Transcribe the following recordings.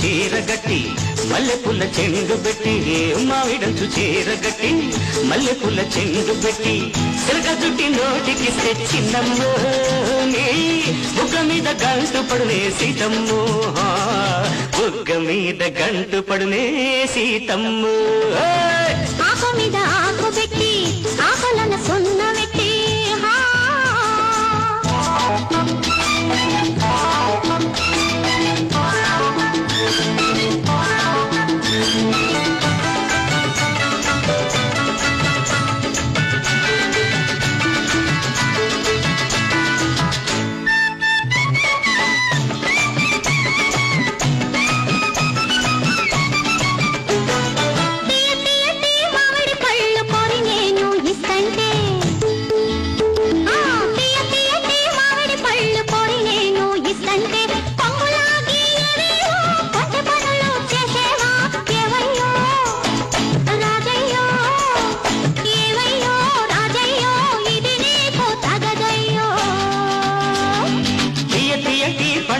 చీరగట్టి మల్లెపుల్ల చెండు పెట్టి మావిడంచు చీరగట్టి మల్లెపుల్ల చెండు పెట్టి సిరగ జుట్టి నోటికి తెచ్చిందమ్మో నీ బుగ్గ మీద గంటు పడునే సీతమ్మో. బుగ్గ మీద గంటు పడునే సీతమ్మో. మీద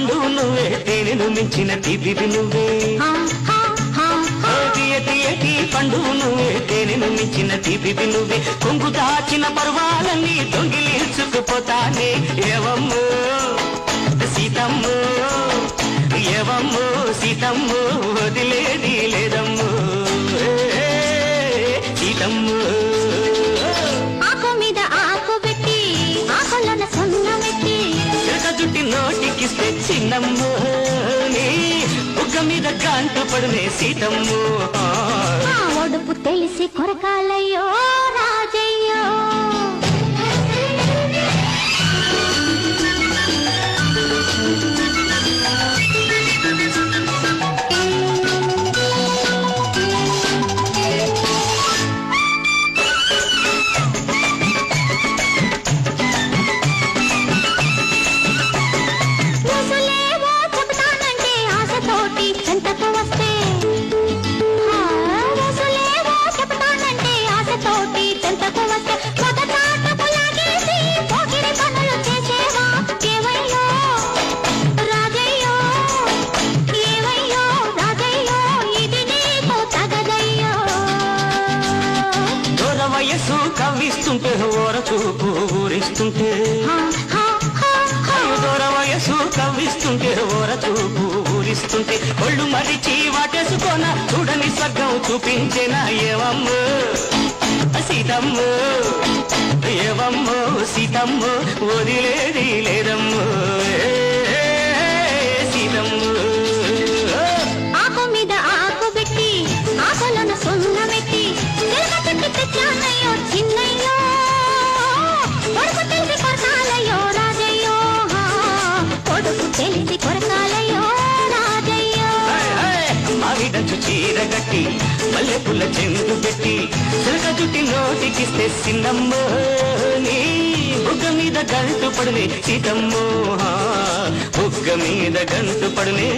పండు నువ్వే తేనెను మించిన తీపిది నువ్వే. తీయ తీయటి పండు నువ్వే తేనెను మించిన తీపిది నువ్వే. కొంగు దాచిన పర్వాలన్నీ దొంగిలించుకుపోతానే ఏవమ్మో సీతమ్మో ఏవమ్మో సీతమ్మో. చూస్తే చిన్నమ్మో నీ బుగ్గ మీద గంటు పడునే సీతమ్మో. ఒడుపు తెలిసి కొరకాలయ్యో. దూర వయస్సు కవ్విస్తుంటే ఓర చూపు ఊరిస్తుంటే దూర వయస్సు కవ్విస్తుంటే ఓర చూపు ఊరిస్తుంటే. ఒళ్ళు మరిచి వాటేసుకోన చూడని స్వర్గం చూపించేనా ఏవమ్మో సీతమ్మో ఏవమ్మో సీతమ్మో వదిలేది లేదమ్మో. మల్లెపుల్ల చెంగు పెట్టి చిలక జుట్టి నోటికిస్తే సిన్నమ్మో నీ బుగ్గ మీద గంటు పడునే సీతమ్మో బుగ్గ మీద గంటు పడునే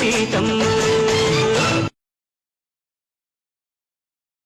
సీతమ్మో.